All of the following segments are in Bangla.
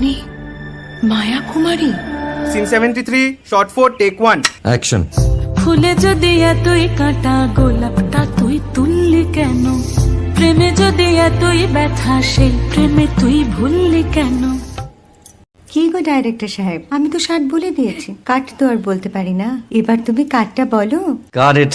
আপনি Maya Kumari scene seventy three shot four take one action ফুলে যদি এতই কাটা গোলাপটা তুই তুললি কেন? প্রেমে যদি এতই ব্যথা সেই প্রেমে তুই ভুললি কেন? কি গো ডাইরেক্টর সাহেব? আমি তো ষাট বলে দিয়েছি। কাট তো আর বলতে পারি না। এবার তুমি কাটটা বলো। Got it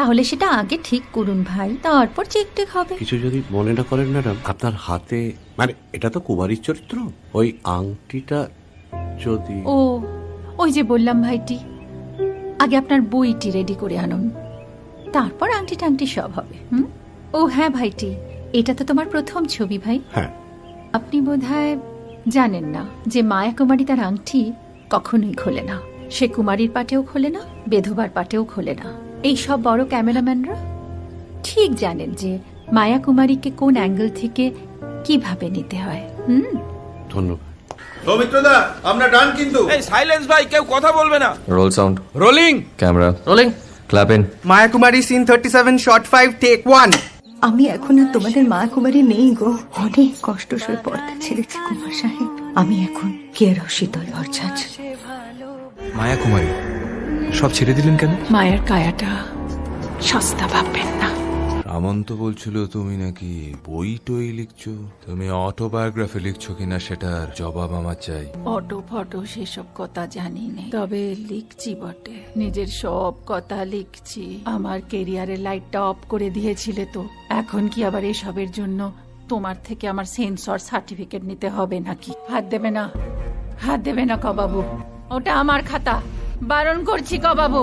তাহলে সেটা আগে ঠিক করুন ভাই তারপর চেক টেক হবে। কিছু যদি মনে না করেন ম্যাডাম আপনার হাতে মানে এটা তো কুমারীর চরিত্র। ওই আংটিটা যদি ও ওই যে বললাম ভাইটি আগে আপনার বইটি রেডি করে আনুন তারপর আংটি টাংটি সব হবে হুম? ও হ্যাঁ ভাইটি এটা তো তোমার প্রথম ছবি ভাই। হ্যাঁ। আপনি বোধহয় জানেন না যে মায়া কুমারী তার আংটি কখনোই খোলে না। সে কুমারীর পাটেও খোলে না বেধবার পাটেও খোলে না। এই সব বড় ক্যামেরাম্যানরা? ঠিক জানেন যে মায়া কুমারীকে কোন অ্যাঙ্গেল থেকে কীভাবে নিতে হয় হুম? ধন্যবাদ। সৌমিত্রদা আমরা ডান কিন্তু। এই সাইলেন্স ভাই কেউ কথা বলবে না। Roll sound rolling camera rolling clap Maya Kumari scene thirty seven shot five take one আমি এখন আর তোমাদের মা কুমারী নেই গো। অনেক কষ্ট সয়ে পর্দা ছেড়েছি কুমার সাহেব। আমি এখন কেরও শীতল ভরছাছ মায়া কুমারী সব ছেড়ে দিলেন কেন? মায়ের কায়াটা সস্তা ভাববেন না। সামন্ত বলছিল তুমি নাকি বই টই লিখছো? তুমি অটোবায়োগ্রাফি লিখছো কিনা সেটার জবাব আমার চাই। অটো ফটো সেসব কথা জানি না। তবে লিখছি বটে। নিজের সব কথা লিখছি। আমার কেরিয়ারের লাইটটা অফ করে দিয়েছিলে তো। এখন কি আবার এসবের জন্য তোমার থেকে আমার সেন্সর সার্টিফিকেট নিতে হবে নাকি? হাত দেবে না। হাত দেবে না কবাবু। ওটা আমার খাতা। বারণ করছি কবাবু